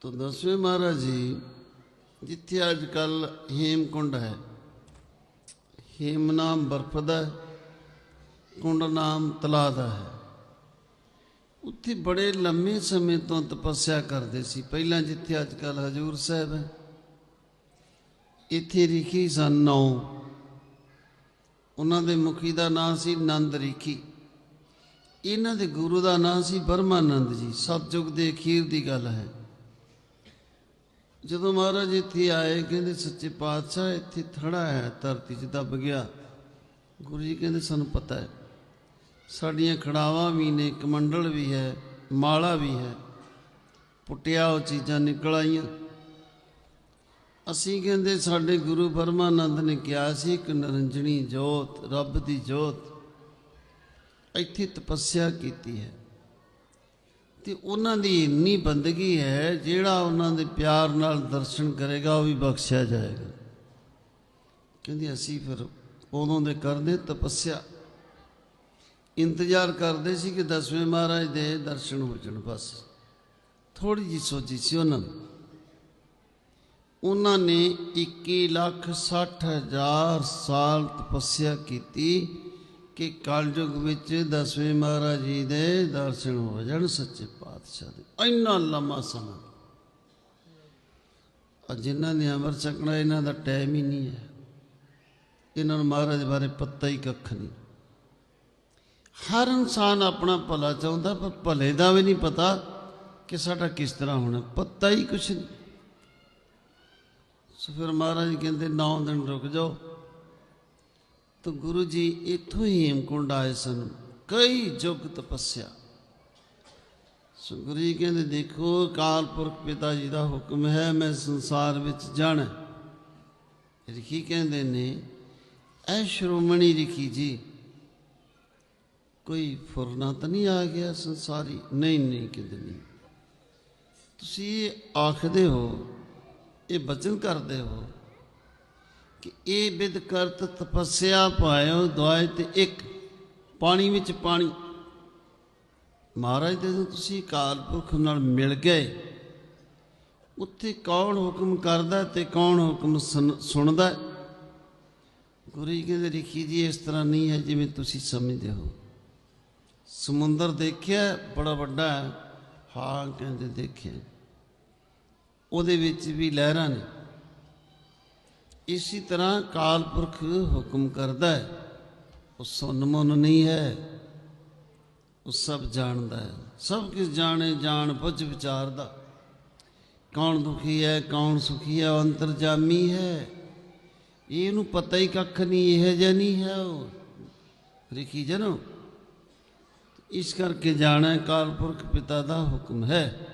ਤਾਂ ਦਸਵੇਂ ਮਹਾਰਾਜ ਜੀ, ਜਿੱਥੇ ਅੱਜ ਕੱਲ ਹੇਮਕੁੰਡ ਹੈ, ਹੇਮ ਨਾਮ ਬਰਫ ਦਾ ਕੁੰਡ ਨਾਮ ਤਲਾ ਦਾ ਹੈ। ਉੱਥੇ ਬੜੇ ਲੰਮੇ ਸਮੇਂ ਤੋਂ ਤਪੱਸਿਆ ਕਰਦੇ ਸੀ। ਪਹਿਲਾਂ ਜਿੱਥੇ ਅੱਜ ਕੱਲ ਹਜੂਰ ਸਾਹਿਬ ਹੈ, ਇੱਥੇ ਰਿਖੀ ਸਨ ਨੌ। ਉਹਨਾਂ ਦੇ ਮੁਖੀ ਦਾ ਨਾਮ ਸੀ ਨੰਦ ਰਿਖੀ। ਇਹਨਾਂ ਦੇ ਗੁਰੂ ਦਾ ਨਾਮ ਸੀ ਬਰਮਾਨੰਦ ਜੀ। ਸਤਜੁਗ ਦੇ ਅਖੀਰ ਦੀ ਗੱਲ ਹੈ। ਜਦੋਂ ਮਹਾਰਾਜ ਇੱਥੇ ਆਏ, ਕਹਿੰਦੇ ਸੱਚੇ ਪਾਤਸ਼ਾਹ, ਇੱਥੇ ਥੜਾ ਹੈ, ਧਰਤੀ 'ਚ ਦੱਬ ਗਿਆ। ਗੁਰੂ ਜੀ ਕਹਿੰਦੇ, ਸਾਨੂੰ ਪਤਾ ਹੈ, ਸਾਡੀਆਂ ਖੜਾਵਾਂ ਵੀ ਨੇ ਕਮੰਡਲ ਵੀ ਹੈ, ਮਾਲਾ ਵੀ ਹੈ। ਪੁੱਟਿਆ ਉਹ ਚੀਜ਼ਾਂ, ਨਿਕਲ ਆਈਆਂ। ਅਸੀਂ ਕਹਿੰਦੇ, ਸਾਡੇ ਗੁਰੂ ਪਰਮਾਨੰਦ ਨੇ ਕਿਹਾ ਸੀ ਕਿ ਨਰੰਜਣੀ ਜੋਤ, ਰੱਬ ਦੀ ਜੋਤ, ਇੱਥੇ ਤਪੱਸਿਆ ਕੀਤੀ ਹੈ। ਤੇ ਉਹਨਾਂ ਦੀ ਇੰਨੀ ਬੰਦਗੀ ਹੈ, ਜਿਹੜਾ ਉਹਨਾਂ ਦੇ ਪਿਆਰ ਨਾਲ ਦਰਸ਼ਨ ਕਰੇਗਾ, ਉਹ ਵੀ ਬਖਸ਼ਿਆ ਜਾਏਗਾ। ਕਹਿੰਦੇ, ਅਸੀਂ ਫਿਰ ਉਦੋਂ ਦੇ ਕਰਦੇ, ਤਪੱਸਿਆ। ਇੰਤਜ਼ਾਰ ਕਰਦੇ ਸੀ ਕਿ ਦਸਵੇਂ ਮਹਾਰਾਜ ਦੇ ਦਰਸ਼ਨ ਹੋ ਜਾਣ ਬਸ। ਥੋੜੀ ਜੀ ਸੋਚੀ ਸੀ ਉਹਨਾਂ ਨੇ। ਉਹਨਾਂ ਨੇ 21 ਲੱਖ 60 ਹਜ਼ਾਰ ਸਾਲ ਤਪੱਸਿਆ ਕੀਤੀ। ਕਿ ਕਲਯੁਗ ਵਿੱਚ ਦਸਵੇਂ ਮਹਾਰਾਜ ਜੀ ਦੇ ਦਰਸ਼ਨ ਹੋ ਜਾਣ ਸੱਚੇ ਪਾਤਸ਼ਾਹ ਦੇ। ਇੰਨਾ ਲੰਮਾ ਸਮਾਂ। ਆ ਜਿਨ੍ਹਾਂ ਨੇ ਅਮਰ ਚੱਕਣਾ ਇਹਨਾਂ ਦਾ ਟਾਈਮ ਹੀ ਨਹੀਂ ਹੈ। ਇਹਨਾਂ ਨੂੰ ਮਹਾਰਾਜ ਬਾਰੇ ਪਤਾ ਹੀ ਕੱਖ ਨਹੀਂ। ਹਰ ਇਨਸਾਨ ਆਪਣਾ ਭਲਾ ਚਾਹੁੰਦਾ, ਪਰ ਭਲੇ ਦਾ ਵੀ ਨਹੀਂ ਪਤਾ ਕਿ ਸਾਡਾ ਕਿਸ ਤਰ੍ਹਾਂ ਹੋਣਾ। ਪਤਾ ਹੀ ਕੁਛ ਨਹੀਂ। ਸੋ ਫਿਰ ਮਹਾਰਾਜ ਕਹਿੰਦੇ 9 ਦਿਨ ਰੁਕ ਜਾਓ। ਤਾਂ ਗੁਰੂ ਜੀ ਇੱਥੋਂ ਹੀ ਹੇਮਕੁੰਡ ਆਏ ਸਨ, ਕਈ ਯੁੱਗ ਤਪੱਸਿਆ ਸੋ ਗੁਰੂ ਜੀ ਕਹਿੰਦੇ, ਦੇਖੋ ਕਾਲ ਪੁਰਖ ਪਿਤਾ ਜੀ ਦਾ ਹੁਕਮ ਹੈ, ਮੈਂ ਸੰਸਾਰ ਵਿੱਚ ਜਾਣਾ ਰਿਖੀ ਕਹਿੰਦੇ ਨੇ, ਐ ਸ਼੍ਰੋਮਣੀ ਰਿਖੀ ਜੀ, ਕੋਈ ਫੁਰਨਾ ਤਾਂ ਨਹੀਂ ਆ ਗਿਆ ਸੰਸਾਰੀ? ਨਹੀਂ ਨਹੀਂ ਕਹਿੰਦੇ ਨਹੀਂ। ਤੁਸੀਂ ਇਹ ਆਖਦੇ ਹੋ, ਇਹ ਬਚਨ ਕਰਦੇ ਹੋ ਕਿ ਇਹ ਬਿਦ ਕਰਤ ਤਪੱਸਿਆ ਪਾਇਓ ਦੁਆਏ ਤੇ ਇੱਕ, ਪਾਣੀ ਵਿੱਚ ਪਾਣੀ। ਮਹਾਰਾਜ ਦੇ ਜਦੋਂ ਤੁਸੀਂ ਅਕਾਲ ਪੁਰਖ ਨਾਲ ਮਿਲ ਗਏ। ਉੱਥੇ ਕੌਣ ਹੁਕਮ ਕਰਦਾ ਤੇ ਕੌਣ ਹੁਕਮ ਸੁਣ- ਸੁਣਦਾ? ਗੁਰੂ ਜੀ ਕਹਿੰਦੇ ਰਿਖੀ ਜੀ, ਇਸ ਤਰ੍ਹਾਂ ਨਹੀਂ ਹੈ ਜਿਵੇਂ ਤੁਸੀਂ ਸਮਝਦੇ ਹੋ। ਸਮੁੰਦਰ ਦੇਖਿਆ, ਬੜਾ ਵੱਡਾ ਹਾਂ। ਕਹਿੰਦੇ ਦੇਖਿਆ। ਉਹਦੇ ਵਿੱਚ ਵੀ ਲਹਿਰਾਂ ਨੇ। ਇਸੇ ਤਰ੍ਹਾਂ ਕਾਲ ਪੁਰਖ ਹੁਕਮ ਕਰਦਾ ਹੈ। ਉਹ ਸੁਣ ਮਨ ਨਹੀਂ ਹੈ। ਉਹ ਸਭ ਜਾਣਦਾ ਹੈ। ਸਭ ਕੁਝ ਜਾਣੇ ਜਾਣ ਬੁੱਝ ਵਿਚਾਰਦਾ। ਕੌਣ ਦੁਖੀ ਹੈ, ਕੌਣ ਸੁਖੀ ਹੈ, ਉਹ ਅੰਤਰਜਾਮੀ ਹੈ। ਇਹਨੂੰ ਪਤਾ ਹੀ ਕੱਖ ਨਹੀਂ, ਇਹ ਜਿਹਾ ਨਹੀਂ ਹੈ ਉਹ। ਰਿਖੀ ਜਨੋ ਇਸ ਕਰਕੇ ਜਾਣਾ ਕਾਲ ਪੁਰਖ ਪਿਤਾ ਦਾ ਹੁਕਮ ਹੈ।